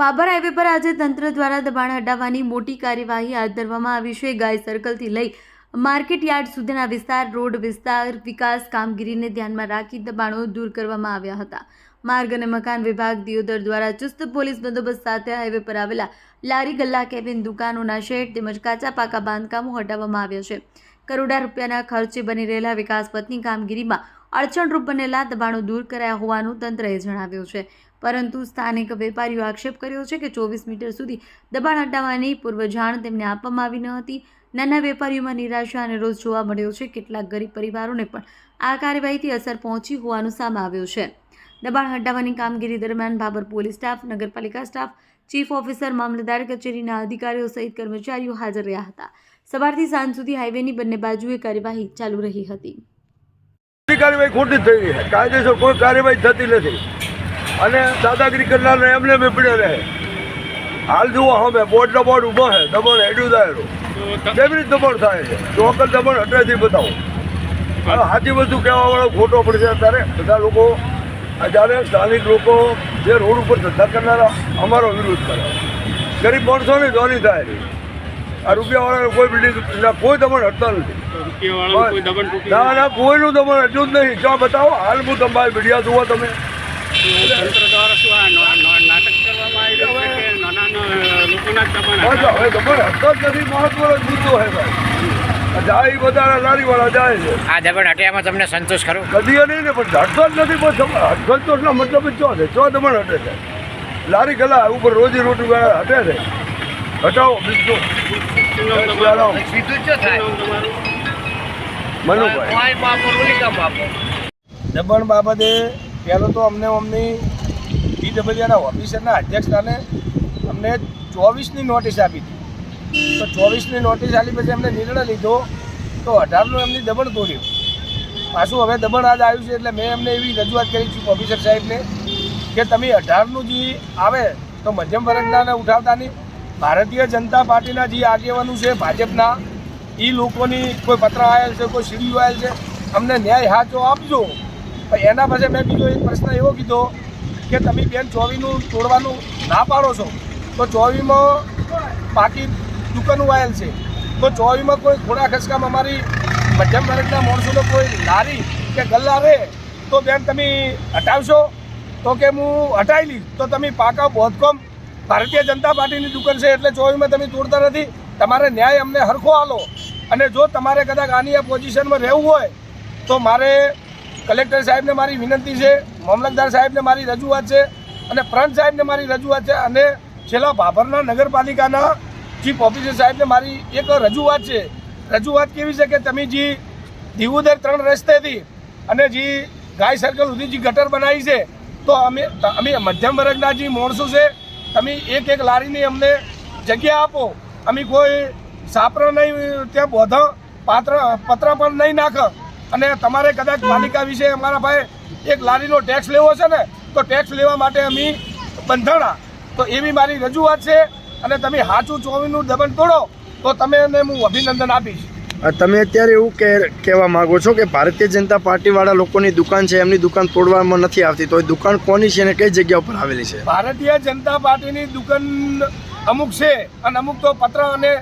Babur highway પર આજે તંત્ર દ્વારા દબાણ હટાવવાની મોટી કાર્યવાહી હાથ ધરવામાં આવી છે. ગાય સર્કલથી લઈ માર્કેટ યાર્ડ સુધીના વિસ્તાર, રોડ વિસ્તાર, વિકાસ કામગીરીને ધ્યાનમાં રાખી દબાણો દૂર કરવામાં આવ્યા હતા. માર્ગ અને મકાન વિભાગ દિયોદર દ્વારા ચુસ્ત પોલીસ બંદોબસ્ત સાથે હાઈવે પર આવેલા લારી ગલ્લા કેબિન દુકાનોના શેડ તેમજ કાચા પાકા બાંધકામો હટાવવામાં આવ્યા છે. કરોડા રૂપિયાના ખર્ચે બની રહેલા વિકાસ પથની કામગીરીમાં અડચણરૂપ બનેલા દબાણો દૂર કરાયા હોવાનું તંત્રએ જણાવ્યું છે. પરંતુ સ્થાનિક વેપારીઓ આક્ષેપ કર્યો છે કે ચોવીસ મીટર સુધી દબાણ હટાવવાની પૂર્વ જાણ તેમને આપવામાં આવી ન હતી. નાના વેપારીઓમાં નિરાશા અને રોષ જોવા મળ્યો છે. કેટલાક ગરીબ પરિવારોને પણ આ કાર્યવાહીથી અસર પહોંચી હોવાનું સામે આવ્યું છે. દબાણ હટાવવાની કામગીરી દરમિયાન ભાબર પોલીસ સ્ટાફ, નગરપાલિકા સ્ટાફ, ચીફ ઓફિસર, મામલતદાર, કચેરીના અધિકારીઓ સહિત કર્મચારીઓ હાજર રહ્યા હતા. સવારથી સાંજ સુધી હાઈવેની બંને બાજુએ કાર્યવાહી ચાલુ રહી હતી. કાર્યવાહી ખોટી થઈ કાયદેસર કોઈ કાર્યવાહી થતી નથી. અને દાદાગીરી કરનારને એમને બી પડ્યો રહે. હાલ જુઓ હવે બોર્ડ દબાણ ઊભો છે દબાણ હેડ્યું થાય કેવી રીતે દબાણ થાય છે? લોકલ દબાણ હટેથી બતાવો. હવે સાચી વસ્તુ કહેવા વાળો ખોટો પડશે અત્યારે. બધા લોકો જ્યારે સ્થાનિક લોકો જે રોડ ઉપર ધંધા કરનારા અમારો વિરોધ કરે. ગરીબ માણસોની ધોની થાય આ રૂપિયાવાળા કોઈ બિલ્ડિંગ કોઈ દબાણ હટતા નથી. ના ના કોઈનું દબાણ હજુ જ નહીં. જો બતાવો હાલ હું તમારી મીડિયા જુઓ તમે. તંત્ર દ્વારા શું આ નાટક કરવામાં આવી રહ્યું છે કે નાના લોકોના જ હવે દબાણ નથી મહત્વનો મુદ્દો છે ભાઈ. આ જાય બધા લારીવાળા જાય છે. આ દબાણ હટ્યામાં તમને સંતોષ ખરો? કદી નહીં ને પણ હટતો જ નથી પણ સંતોષના મતલબ જ ચો છે? ચો દબાણ હટે છે? લારી ગલા ઉપર રોજી રોટી વાળા હટે છે? હટાવો બીજો શું? નામ તમારું? સીધું તમારું મનુભાઈ. દબાણ બાબતે પહેલું તો અમને અમની ડીડબલ્યુના ઓફિસરના અધ્યક્ષતાને અમને ચોવીસની નોટિસ આપી હતી. તો ચોવીસની નોટિસ આપી પછી અમને નિર્ણય લીધો તો અઢારનું એમની દબણ તોડ્યું. પાછું હવે દબણ આજ આવ્યું છે એટલે મેં એમને એવી રજૂઆત કરી છું ઓફિસર સાહેબને કે તમે અઢારનું જે આવે તો મધ્યમ વર્ગનાને ઉઠાવતા નહીં ભારતીય જનતા પાર્ટીના જે આગેવાનો છે ભાજપના એ લોકોની કોઈ પત્ર આવેલ છે, કોઈ સીડીઓ આવેલ છે, અમને ન્યાય હાચો આપજો. પણ એના પછી મેં બીજો એક પ્રશ્ન એવો કીધો કે તમે બેન ચોવીનું તોડવાનું ના પાડો છો, તો ચોવીમાં પાકી દુકાનો આવેલ છે. તો ચોવીમાં કોઈ થોડા ખસકામ અમારી મધ્યમ વર્ગના માણસોનો કોઈ લારી કે ગલ્લા રહે, તો બેન તમે હટાવશો? તો કે હું હટાવી લઈશ, તો તમે પાકા બોધકોમ ભારતીય જનતા પાર્ટીની દુકાન છે એટલે ચોવીમાં તમે તોડતા નથી. તમારે ન્યાય અમને હરખો આલો. અને જો તમારે કદાચ આની આ પોઝિશનમાં રહેવું હોય, તો મારે કલેક્ટર સાહેબને મારી વિનંતી છે, મામલતદાર સાહેબને મારી રજૂઆત છે અને પ્રાંત સાહેબને મારી રજૂઆત છે અને છેલ્લા ભાભરના નગરપાલિકાના ચીફ ઓફિસર સાહેબને મારી એક રજૂઆત છે. રજૂઆત કેવી છે કે તમે જે દીવુદર ત્રણ રસ્તેથી અને જે ગાય સર્કલ સુધી જે ગટર બનાવી છે, તો અમે અમે મધ્યમ વર્ગના જે માણસો છે, તમે એક એક લારીની અમને જગ્યા આપો. અમે કોઈ સાપરો નહીં, ત્યાં બોધા પાત્ર, પત્ર પણ નહીં નાખ. અને તમારે કદાચ પાલિકા વિશે અમારા ભાઈ એક લારીનો ટેક્સ લેવો છે ને તો ટેક્સ લેવા માટે અમે બંધાણા. તો એવી મારી રજૂઆત છે અને તમે હાચું ચોવીનું દબણ તોડો તો તમે એને હું અભિનંદન આપીશ. તમે અત્યારે એવું કે કહેવા માગો છો કે ભારતીય જનતા પાર્ટીવાળા લોકોની દુકાન છે એમની દુકાન તોડવામાં નથી આવતી તો એ દુકાન કોની છે અને કઈ જગ્યા ઉપર આવેલી છે? ભારતીય જનતા પાર્ટીની દુકાન અમુક છે અને અમુક તો પત્ર અને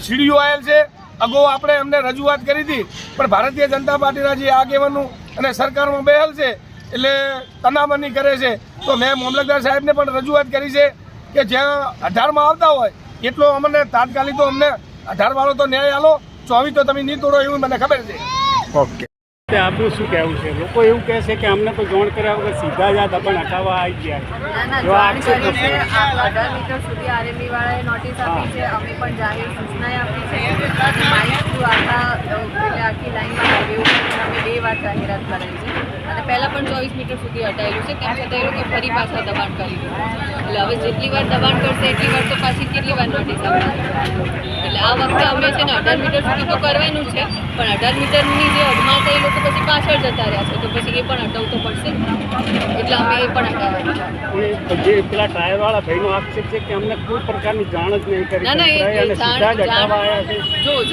સીડીઓ આવેલ છે. અગાઉ આપણે એમને રજૂઆત કરી હતી, પણ ભારતીય જનતા પાર્ટીના જે આગેવાનું અને સરકારમાં બેહલ છે, એટલે તનામની કરે છે. તો મેં મામલતદાર સાહેબને પણ રજૂઆત કરી છે કે જ્યાં અઢારમાં આવતા હોય, એટલો અમને તાત્કાલિક તો અમને અઢાર વાળો તો ન્યાય આલો, ચોવીસ તો તમે નહીં તોડો એવું મને ખબર છે. ઓકે. તે આપણું શું કહેવું છે? લોકો એવું કહે છે કે અમને તો જોણ કર્યા વગર સીધા જ આ દબાણ હટાવવા આવી ગયા જો આક્ષેપ મીટર સુધી આરએમબી વાળાએ નોટિસ આપી છે અમે પણ જાહેર સૂચનાએ આપી છે માઇક થ્રુ આખા આખી લાઈનમાં અમે બે વાર જાહેરાત કરાઈ છે. અને પહેલાં પણ ચોવીસ મીટર સુધી હટાયેલું છે તેમ છતાં એ લોકો ફરી પાછા દબાણ કરી દીધું એટલે હવે જેટલી વાર દબાણ કરશે એટલી વાર તો પાછી કેટલી વાર નોટિસ એટલે આ વખતે અમે છે ને અઢાર મીટર સુધી તો કરવાનું છે પણ અઢાર મીટરની જે હતા એ લોકો પછી પાછળ જતા રહ્યા છે તો પછી એ પણ અટવતો પડશે. એટલે અમે એ પણ અને જે પેલા ટાયરવાળા ભાઈનો આક્ષેપ છે કે અમને કોઈ પ્રકારની જાણ જ નહીં કરી ના ના એ જ હટાવવા આવ્યા છે.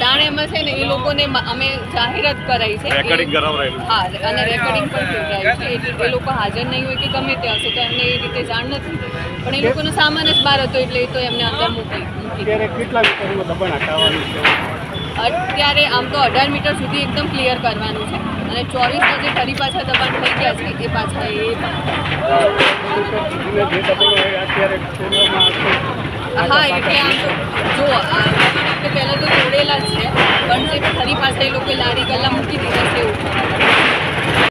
જાણ એમાં છે ને એ લોકોને અમે જાહેરાત કરાઈ છે રેકોર્ડિંગ કરાવરાયેલું હા અને રેકોર્ડિંગ પણ કરાયું છે. એટલે એ લોકો હાજર નહીં હોય કે ગમે તે હશે તો એમને એ રીતે જાણ નથી. પણ એ લોકોનો સામાન જ બહાર હતો એટલે એ તો એમને અંદર મૂકી અત્યારે કેટલા મીટરનું દબાણ હટાવવાનું છે? અત્યારે આમ તો અઢાર મીટર સુધી એકદમ ક્લિયર કરવાનું છે. અને ચોવીસમાં જે ફરી પાછા દબાણ થઈ ગયા છે એ પાછા એ હા એટલે આમ તો જો આ પહેલાં તો જોડેલા જ છે પણ જે ફરી પાછા એ લોકો લારી ગલ્લા મૂકી દીધા છે એવું.